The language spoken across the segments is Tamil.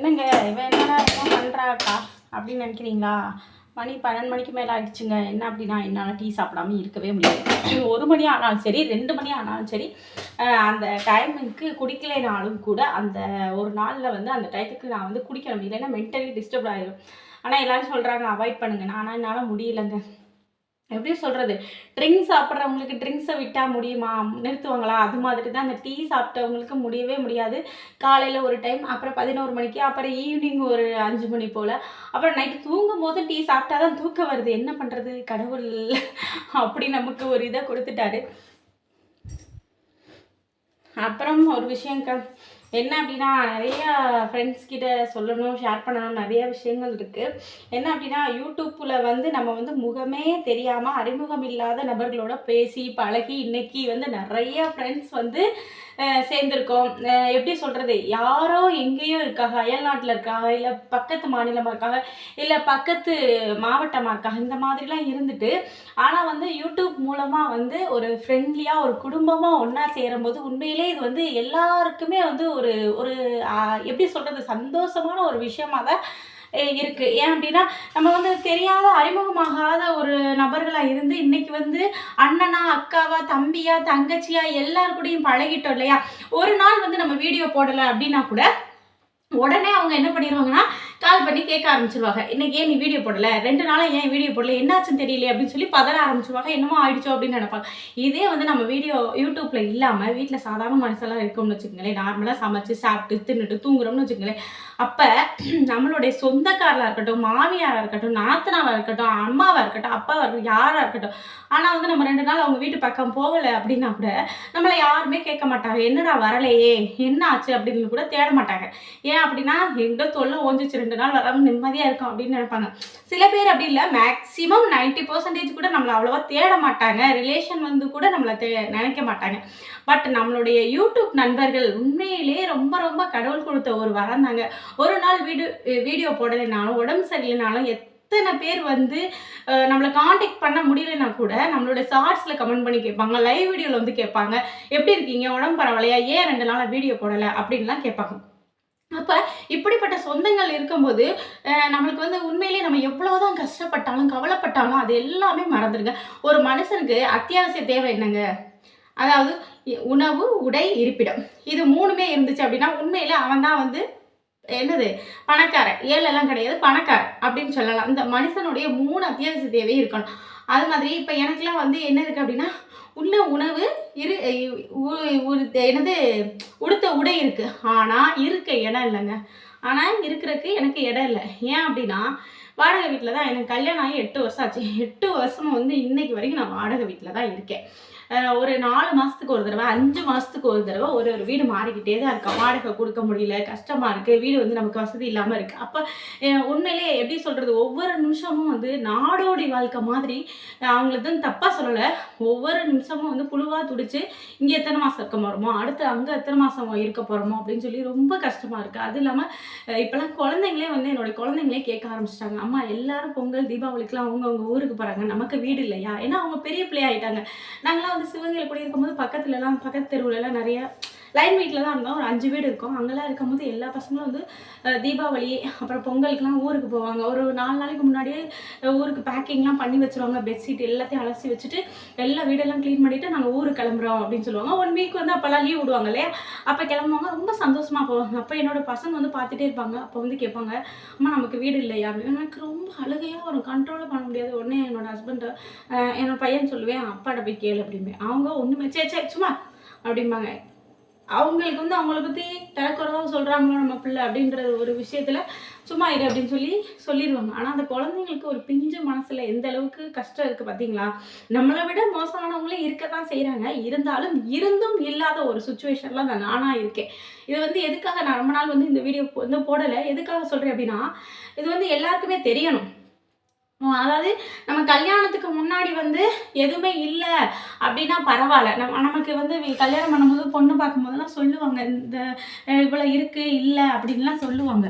என்னங்க இவன் என்னடா என்ன பண்ணுறாக்கா அப்படின்னு நினைக்கிறீங்களா? மணி பன்னெண்டு மணிக்கு மேலே ஆகிடுச்சுங்க என்ன அப்படின்னா என்னால் டீ சாப்பிடாம இருக்கவே முடியாது. ஒரு மணி ஆனாலும் சரி ரெண்டு மணி ஆனாலும் சரி அந்த டைமுக்கு குடிக்கலைனாலும் கூட அந்த ஒரு நாளில் வந்து அந்த டயத்துக்கு நான் வந்து குடிக்கணும் இல்லைன்னா மென்டலி டிஸ்டர்ப் ஆகிடும் ஆனால் எல்லோரும் சொல்கிறாங்க அவாய்ட் பண்ணுங்க ஆனால் என்னால் முடியலங்க. எப்படி சொல்கிறது ட்ரிங்க்ஸ் சாப்பிட்றவங்களுக்கு ட்ரிங்க்ஸை விட்டால் முடியுமா? நிறுத்துவாங்களா? அது மாதிரி தான் அந்த டீ சாப்பிட்டவங்களுக்கு முடியவே முடியாது. காலையில் ஒரு டைம் அப்புறம் பதினோரு மணிக்கு அப்புறம் ஈவினிங் ஒரு அஞ்சு மணி போல். அப்புறம் நைட்டு தூங்கும் போது டீ சாப்பிட்டா தான் தூக்கம் வருது. என்ன பண்ணுறது கடவுள் அப்படி நமக்கு ஒரு இதை கொடுத்துட்டாரு. அப்புறம் ஒரு விஷயம் க என்ன அப்படின்னா நிறைய ஃப்ரெண்ட்ஸ் கிட்ட சொல்லணும் ஷேர் பண்ணணும் நிறைய விஷயங்கள் இருக்குது என்ன அப்படின்னா யூடியூப்பில் வந்து நம்ம வந்து முகமே தெரியாமல் அறிமுகம் இல்லாத நபர்களோட பேசி பழகி இன்னைக்கு வந்து நிறைய ஃப்ரெண்ட்ஸ் வந்து சேர்ந்துருக்கோம். எப்படி சொல்கிறது யாரோ எங்கேயோ இருக்காங்க. அயல்நாட்டில் இருக்காங்க இல்லை பக்கத்து மாநிலமாக இருக்காங்க இல்லை பக்கத்து மாவட்டமாக இருக்காங்க. இந்த மாதிரிலாம் இருந்துட்டு ஆனால் வந்து யூடியூப் மூலமாக வந்து ஒரு ஃப்ரெண்ட்லியாக ஒரு குடும்பமாக ஒன்றா சேரும்போது உண்மையிலே இது வந்து எல்லாருக்குமே வந்து ஒரு ஒரு எப்படி சொல்கிறது சந்தோஷமான ஒரு விஷயமா தான் இருக்குது இருக்கு. ஏன் அப்படின்னா நம்ம வந்து தெரியாத அறிமுகமாகாத ஒரு நபர்களாக இருந்து இன்னைக்கு வந்து அண்ணனா அக்காவா தம்பியா தங்கச்சியா எல்லாரு கூடயும் பழகிட்டோம் இல்லையா? ஒரு நாள் வந்து நம்ம வீடியோ போடலை அப்படின்னா கூட உடனே அவங்க என்ன பண்ணிடுவாங்கன்னா கால் பண்ணி கேட்க ஆரம்பிச்சிருவாங்க. இன்னைக்கு ஏன் நீ வீடியோ போடல? ரெண்டு நாளாக ஏன் வீடியோ போடல? என்னாச்சுன்னு தெரியல அப்படின்னு சொல்லி பதற ஆரம்பிச்சிருவாங்க. என்னமோ ஆயிடுச்சோ? அப்படின்னு நினைப்பாங்க. இதே வந்து நம்ம வீடியோ யூடியூப்ல இல்லாமல் வீட்டில் சாதாரண மனுஷெல்லாம் இருக்கோம்னு வச்சுக்கோங்களேன். நார்மலாக சமைச்சு சாப்பிட்டு தின்னுட்டு தூங்குறோம்னு வச்சுக்கோங்களேன். அப்போ நம்மளுடைய சொந்தக்காரலாக இருக்கட்டும் மாமியாராக இருக்கட்டும் நாத்தனாவாக இருக்கட்டும் அம்மாவாக இருக்கட்டும் அப்பாவாக இருக்கட்டும் யாராக இருக்கட்டும். ஆனால் வந்து நம்ம ரெண்டு நாள் அவங்க வீட்டு பக்கம் போகலை அப்படின்னா கூட நம்மளை யாருமே கேட்க மாட்டாங்க. என்னடா வரலையே? என்ன ஆச்சு? அப்படின்னு கூட தேட மாட்டாங்க. ஏன் அப்படின்னா எங்கே தொல்லை ஓஞ்சிச்சு ரெண்டு நாள் வராமல் நிம்மதியாக இருக்கும் அப்படின்னு நினைப்பாங்க. சில பேர் அப்படி இல்லை மேக்ஸிமம் 90% பர்சன்டேஜ் கூட நம்மளை அவ்வளோவா தேட மாட்டாங்க. ரிலேஷன் வந்து கூட நம்மளை தே நினைக்க மாட்டாங்க. பட் நம்மளுடைய யூடியூப் நண்பர்கள் உண்மையிலேயே ரொம்ப ரொம்ப கடவுள் கொடுத்த ஒரு வரம் தாங்க. ஒரு நாள் வீடியோ வீடியோ போடலைனாலும் உடம்பு சரியில்லைனாலும் எத்தனை பேர் வந்து நம்மளை காண்டாக்ட் பண்ண முடியலன்னா கூட நம்மளோட ஷார்ட்ஸில் கமெண்ட் பண்ணி கேட்பாங்க. லைவ் வீடியோவில் வந்து கேட்பாங்க. எப்படி இருக்கீங்க? உடம்பு பரவாயில்லையா? ஏன் ரெண்டு நாளாக வீடியோ போடலை? அப்படின்லாம் கேட்பாங்க. அப்போ இப்படிப்பட்ட சொந்தங்கள் இருக்கும்போது நம்மளுக்கு வந்து உண்மையிலேயே நம்ம எவ்வளோதான் கஷ்டப்பட்டாலும் கவலைப்பட்டாலும் அது எல்லாமே மறந்துடுங்க ஒரு மனுஷனுக்கு அத்தியாவசிய தேவை என்னங்க? அதாவது உணவு உடை இருப்பிடம். இது மூணுமே இருந்துச்சு அப்படின்னா உண்மையில அவன் தான் வந்து என்னது? பணக்காரன் ஏழெல்லாம் கிடையாது பணக்காரன் அப்படின்னு சொல்லலாம். இந்த மனுஷனுடைய மூணு அத்தியாவசிய தேவை இருக்கணும். அது மாதிரி இப்போ எனக்குலாம் வந்து என்ன இருக்குது அப்படின்னா உள்ள உணவு இரு என்னது உடுத்த உடை இருக்குது ஆனால் இருக்க இடம் இல்லைங்க. ஆனால் இருக்கிறதுக்கு எனக்கு இடம் இல்லை. ஏன் அப்படின்னா வாடகை வீட்டில் தான் எனக்கு கல்யாணம் ஆகி எட்டு வருஷம் ஆச்சு. எட்டு வருஷம் வந்து இன்னைக்கு வரைக்கும் நான் வாடகை வீட்டில் தான் இருக்கேன். ஒரு நாலு மாதத்துக்கு ஒரு தடவை அஞ்சு மாதத்துக்கு ஒரு தடவை ஒரு ஒரு வீடு மாறிக்கிட்டே தான் இருக்கா. வாடகை கொடுக்க முடியல கஷ்டமாக இருக்குது வீடு வந்து நமக்கு வசதி இல்லாமல் இருக்குது அப்போ உண்மையிலே எப்படி சொல்கிறது ஒவ்வொரு நிமிஷமும் வந்து நாடோடி வாழ்க்கை மாதிரி அவங்களுக்கு தப்பாக சொல்லலை. ஒவ்வொரு நிமிஷமும் வந்து புழுவாக துடிச்சு இங்கே எத்தனை மாதம் இருக்க போகிறோமோ அடுத்து அங்கே எத்தனை மாதம் இருக்க போகிறோமோ அப்படின்னு சொல்லி ரொம்ப கஷ்டமாக இருக்குது அது இல்லாமல் இப்போலாம் குழந்தைங்களே வந்து என்னோட குழந்தைங்களே கேட்க ஆரம்பிச்சிட்டாங்க. அம்மா எல்லாரும் பொங்கல் தீபாவளிக்குலாம் அவங்கவுங்க ஊருக்கு போகிறாங்க நமக்கு வீடு இல்லையா? ஏன்னா அவங்க பெரிய பிள்ளை ஆகிட்டாங்க நாங்களாம் அந்த சிவகங்கையில் கூட இருக்கும்போது பக்கத்துலலாம் பக்கத்து தெருவுலலாம் நிறைய லைன் வீட்டில் தான் இருந்தோம். ஒரு அஞ்சு வீடு இருக்கும். அங்கெல்லாம் இருக்கும்போது எல்லா பசங்களும் வந்து தீபாவளி அப்புறம் பொங்கலுக்குலாம் ஊருக்கு போவாங்க. ஒரு நாலு நாளைக்கு முன்னாடியே ஊருக்கு பேக்கிங்லாம் பண்ணி வச்சுருவாங்க. பெட்ஷீட் எல்லாத்தையும் அலசி வச்சுட்டு எல்லா வீடெல்லாம் க்ளீன் பண்ணிவிட்டு நாங்கள் ஊருக்கு கிளம்புறோம் அப்படின்னு சொல்லுவாங்க. ஒன் வீக் வந்து அப்போல்லாம் லீவ் விடுவாங்க இல்லையா? அப்போ கிளம்புவாங்க. ரொம்ப சந்தோஷமாக போவாங்க. அப்போ என்னோட பசங்க வந்து பார்த்துட்டே இருப்பாங்க. அப்போ வந்து கேட்பாங்க அம்மா நமக்கு வீடு இல்லையா? அப்படின்னு. எனக்கு ரொம்ப அழுகையாக வரும். கண்ட்ரோலாக பண்ண முடியாது. உடனே என்னோடய ஹஸ்பண்ட் என்னோட பையன் சொல்லுவேன் அப்பாட்ட போய் கேளு அப்படிம்பேன் அவங்க ஒன்றுமே சே சே சும்மா அப்படிம்பாங்க. அவங்களுக்கு வந்து அவங்கள பற்றி தரக்குறதாக சொல்கிறாங்களோ நம்ம பிள்ளை அப்படின்ற ஒரு விஷயத்தில் சும்மா இரு அப்படின்னு சொல்லி சொல்லிடுவாங்க. ஆனால் அந்த குழந்தைங்களுக்கு ஒரு பிஞ்சு மனசில் எந்த அளவுக்கு கஷ்டம் இருக்குது பார்த்தீங்களா நம்மளை விட மோசமானவங்களே இருக்க தான் செய்கிறாங்க இருந்தாலும் இருந்தும் இல்லாத ஒரு சுச்சுவேஷனில் நான் நானாக இருக்கேன். இது வந்து எதுக்காக நான் ரொம்ப நாள் வந்து இந்த வீடியோ வந்து போடலை? எதுக்காக சொல்கிறேன் அப்படின்னா இது வந்து எல்லாருக்குமே தெரியணும். அதாவது நம்ம கல்யாணத்துக்கு முன்னாடி வந்து எதுவுமே இல்லை அப்படின்னா பரவாயில்ல. நம்ம நமக்கு வந்து கல்யாணம் பண்ணும்போது பொண்ணு பார்க்கும்போதெல்லாம் சொல்லுவாங்க இந்த இவ்வளோ இருக்கு இல்லை அப்படின்லாம் சொல்லுவாங்க.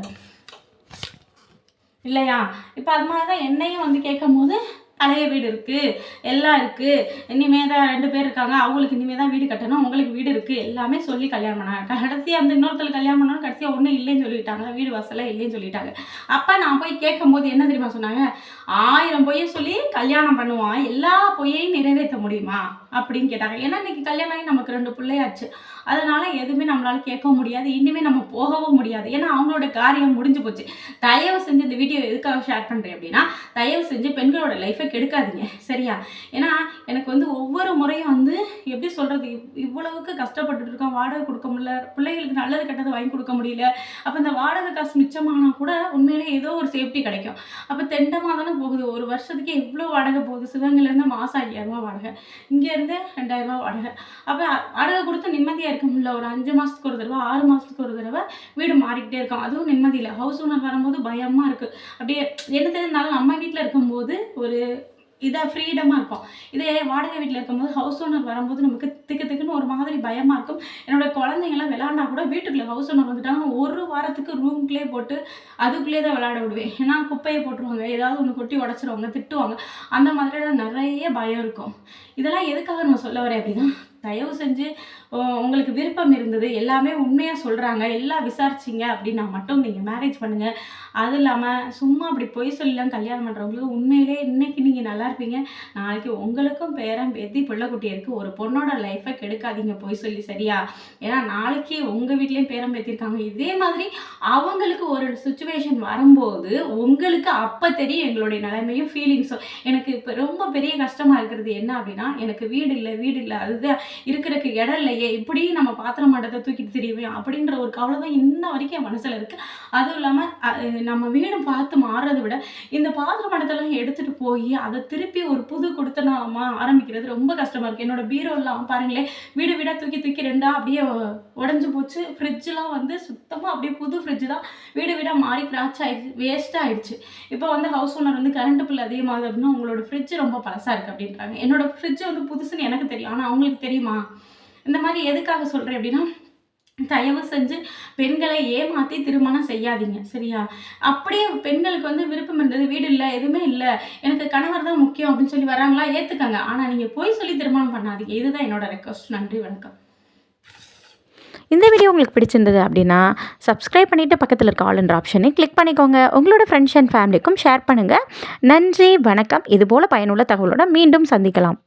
இல்லையா? இப்போ அது மாதிரி தான் என்னையும் வந்து கேட்கும் போது பழைய வீடு இருக்குது எல்லாம் இருக்குது இனிமே தான் ரெண்டு பேர் இருக்காங்க அவங்களுக்கு இனிமே தான் வீடு கட்டணும் உங்களுக்கு வீடு இருக்குது எல்லாமே சொல்லி கல்யாணம் பண்ணாங்க. கடைசியாக அந்த இன்னொருத்தர் கல்யாணம் பண்ணாலும் கடைசியாக ஒன்றும் இல்லைன்னு சொல்லிட்டாங்க. வீடு வசலாக இல்லைன்னு சொல்லிட்டாங்க. அப்போ நான் போய் கேட்கும்போது என்ன தெரியுமா சொன்னாங்க? ஆயிரம் பொய்யை சொல்லி கல்யாணம் பண்ணுவான். எல்லா பொய்யையும் நிறைவேற்ற முடியுமா? அப்படின்னு கேட்டாங்க. ஏன்னா இன்னைக்கு கல்யாணம் ஆகி நமக்கு ரெண்டு பிள்ளையாச்சு. அதனால எதுவுமே நம்மளால கேட்க முடியாது. இன்னுமே நம்ம போகவும் முடியாது. ஏன்னா அவங்களோட காரியம் முடிஞ்சு போச்சு. தயவு செஞ்சு இந்த வீடியோ எதுக்காக ஷேர் பண்ணுறேன் அப்படின்னா தயவு செஞ்சு பெண்களோட லைஃபை கெடுக்காதீங்க. சரியா? ஏன்னா எனக்கு வந்து ஒவ்வொரு முறையும் வந்து எப்படி சொல்கிறது இவ்வளவுக்கு கஷ்டப்பட்டுட்டு இருக்கோம். வாடகை கொடுக்க முடியல. பிள்ளைகளுக்கு நல்லது கெட்டது வாங்கி கொடுக்க முடியல. அப்போ இந்த வாடகை காசு மிச்சமானா கூட உண்மையிலே ஏதோ ஒரு சேஃப்டி கிடைக்கும். அப்போ தெண்டமாக தானே போகுது. ஒரு வருஷத்துக்கே இவ்வளோ வாடகை போகுது. சிவகங்கையிலேருந்து மாதம் ஐயாயிரரூபா வாடகை. ரெண்டாயிரம் ரெண்டாயிரரூபா வாடகை அப்போ வாடகை கொடுத்து நிம்மதியாக இருக்க முடியல. ஒரு அஞ்சு மாதத்துக்கு ஒரு தடவை ஆறு மாதத்துக்கு ஒரு தடவை வீடு மாறிக்கிட்டே இருக்கும். அதுவும் நிம்மதி இல்லை. ஹவுஸ் ஓனர் வரும்போது பயமாக இருக்குது அப்படியே என்ன தெரிஞ்சாலும் நம்ம வீட்டில் இருக்கும்போது ஒரு இதாக ஃப்ரீடமாக இருக்கும். இதே வாடகை வீட்டில் இருக்கும்போது ஹவுஸ் ஓனர் வரும்போது நமக்கு திக்கு திக்குன்னு ஒரு மாதிரி பயமாக இருக்கும். என்னோட விளாண்டா கூட வீட்டுக்குள்ளே ஹவுஸ் ஓனர் வந்துட்டாங்கன்னா ஒரு வாரத்துக்கு ரூம்குள்ளே போட்டு அதுக்குள்ளேயே தான் விளையாட விடுவேன். ஏன்னா குப்பையை போட்டுருவாங்க. ஏதாவது ஒன்று கொட்டி உடச்சிருவாங்க திட்டுவாங்க. அந்த மாதிரியான நிறைய பயம் இருக்கும். இதெல்லாம் எதுக்காக நான் சொல்ல வரேன் அப்படின்னா தயவு செஞ்சு உங்களுக்கு விருப்பம் இருந்தது எல்லாமே உண்மையாக சொல்கிறாங்க எல்லாம் விசாரிச்சிங்க அப்படின்னா மட்டும் நீங்கள் மேரேஜ் பண்ணுங்கள் அது இல்லாமல் சும்மா அப்படி பொய் சொல்லலாம் கல்யாணம் பண்ணுறவங்களுக்கு உண்மையிலே இன்னைக்கு நீங்கள் நல்லா இருப்பீங்க. நாளைக்கு உங்களுக்கும் பேரன் பேத்தி பிள்ளைக்குட்டி இருக்குது ஒரு பொண்ணோட லைஃப்பை கெடுக்காதீங்க பொய் சொல்லி சரியா? ஏன்னா நாளைக்கு உங்கள் வீட்லேயும் பேரன் பேத்திருக்காங்க இதே மாதிரி அவங்களுக்கு ஒரு சுச்சுவேஷன் வரும்போது உங்களுக்கு அப்போ தெரியும் எங்களுடைய நிலைமையும் ஃபீலிங்ஸும் எனக்கு இப்போ ரொம்ப பெரிய கஷ்டமாக இருக்கிறது என்ன அப்படின்னா எனக்கு வீடு இல்லை வீடு இல்லை அதுதான் இருக்கிறக்கு இடம் இல்லை இல்லையே இப்படி நம்ம பாத்திரம் மட்டத்தை தூக்கிட்டு தெரியுவேன் அப்படின்ற ஒரு கவலை தான் இன்ன வரைக்கும் என் மனசில் இருக்குது அதுவும் இல்லாமல் நம்ம வீடு பார்த்து மாறுறதை விட இந்த பாத்திர மாட்டத்தெல்லாம் எடுத்துகிட்டு போய் அதை திருப்பி ஒரு புது கொடுத்தனமா ஆரம்பிக்கிறது ரொம்ப கஷ்டமாக இருக்குது என்னோட பீரோலாம் பாருங்களேன் வீடு வீடாக தூக்கி தூக்கி ரெண்டாக அப்படியே உடஞ்சி போச்சு. ஃப்ரிட்ஜெலாம் வந்து சுத்தமாக அப்படியே புது ஃப்ரிட்ஜ் தான். வீடு வீடாக மாறி கிராச் ஆயிடுச்சு வேஸ்ட்டாக ஆயிடுச்சு. இப்போ வந்து ஹவுஸ் ஓனர் வந்து கரண்ட் பில் அதிகமாகுது அப்படின்னா உங்களோட ஃப்ரிட்ஜ் ரொம்ப பழசாக இருக்குது அப்படின்றாங்க. என்னோட ஃப்ரிட்ஜ் வந்து புதுசுன்னு எனக்கு தெரியும். ஆனால் அவங்களுக்கு தெரியுமா? இந்த மாதிரி எதுக்காக சொல்கிறேன் அப்படின்னா தயவு செஞ்சு பெண்களை ஏமாற்றி திருமணம் செய்யாதீங்க சரியா? அப்படியே பெண்களுக்கு வந்து விருப்பம் இருந்தது வீடு இல்லை எதுவுமே இல்லை எனக்கு கணவர் தான் முக்கியம் அப்படின்னு சொல்லி வராங்களா ஏற்றுக்கங்க ஆனால் நீங்கள் போய் சொல்லி திருமணம் பண்ணாதீங்க. இதுதான் என்னோட ரெக்வஸ்ட் நன்றி வணக்கம். இந்த வீடியோ உங்களுக்கு பிடிச்சிருந்தது அப்படின்னா சப்ஸ்கிரைப் பண்ணிவிட்டு பக்கத்தில் இருக்க ஆளுன்ற ஆப்ஷனை கிளிக் பண்ணிக்கோங்க. உங்களோட ஃப்ரெண்ட்ஸ் அண்ட் ஃபேமிலிக்கும் ஷேர் பண்ணுங்கள் நன்றி வணக்கம். இதுபோல் பயனுள்ள தகவலோட மீண்டும் சந்திக்கலாம்.